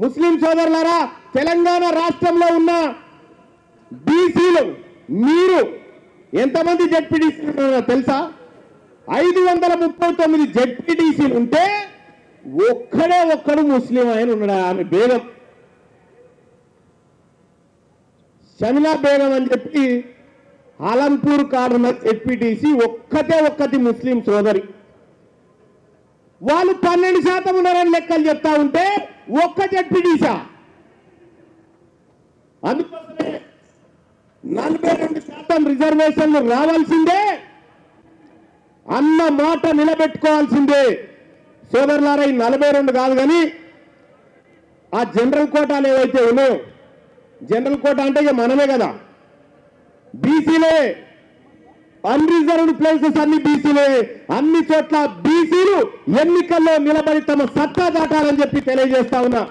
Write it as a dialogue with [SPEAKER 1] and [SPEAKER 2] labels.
[SPEAKER 1] ముస్లిం సోదరులారా తెలంగాణ రాష్ట్రంలో ఉన్న బీసీలు మీరు ఎంతమంది జడ్పీటీసీలు తెలుసా? ఐదు వందల ముప్పై తొమ్మిది జడ్పీటీసీలు ఉంటే ఒక్కడే ఒక్కడు ముస్లిం ఆయన ఉన్నాడు ఆమె బేగం షమిలా బేగం అని చెప్పి ఆలంపూర్ కాడున్న జడ్పీటీసీ ఒక్కతే ఒక్కటి ముస్లిం సోదరి. వాళ్ళు పన్నెండు శాతం ఉన్నారని లెక్కలు చెప్తా ఉంటే ఒక్క జడ్పీటీసా అందుకోసమే నలభై రెండు శాతం రిజర్వేషన్లు రావాల్సిందే. అన్న మాట నిలబెట్టుకోవాల్సిందే. సోదరులారా ఈ నలభై రెండు కాదు కానీ ఆ జనరల్ కోటాలు ఏవైతే ఉన్నాయో జనరల్ కోటా అంటే ఇక మనమే కదా. బీసీలే అన్రిజర్వ్డ్ ప్లేసెస్ అన్ని బీసీలే అన్ని చోట్ల బీసీలు ఎన్నికల్లో నిలబడి తమ సత్తా దాటాలని చెప్పి తెలియజేస్తా ఉన్నా.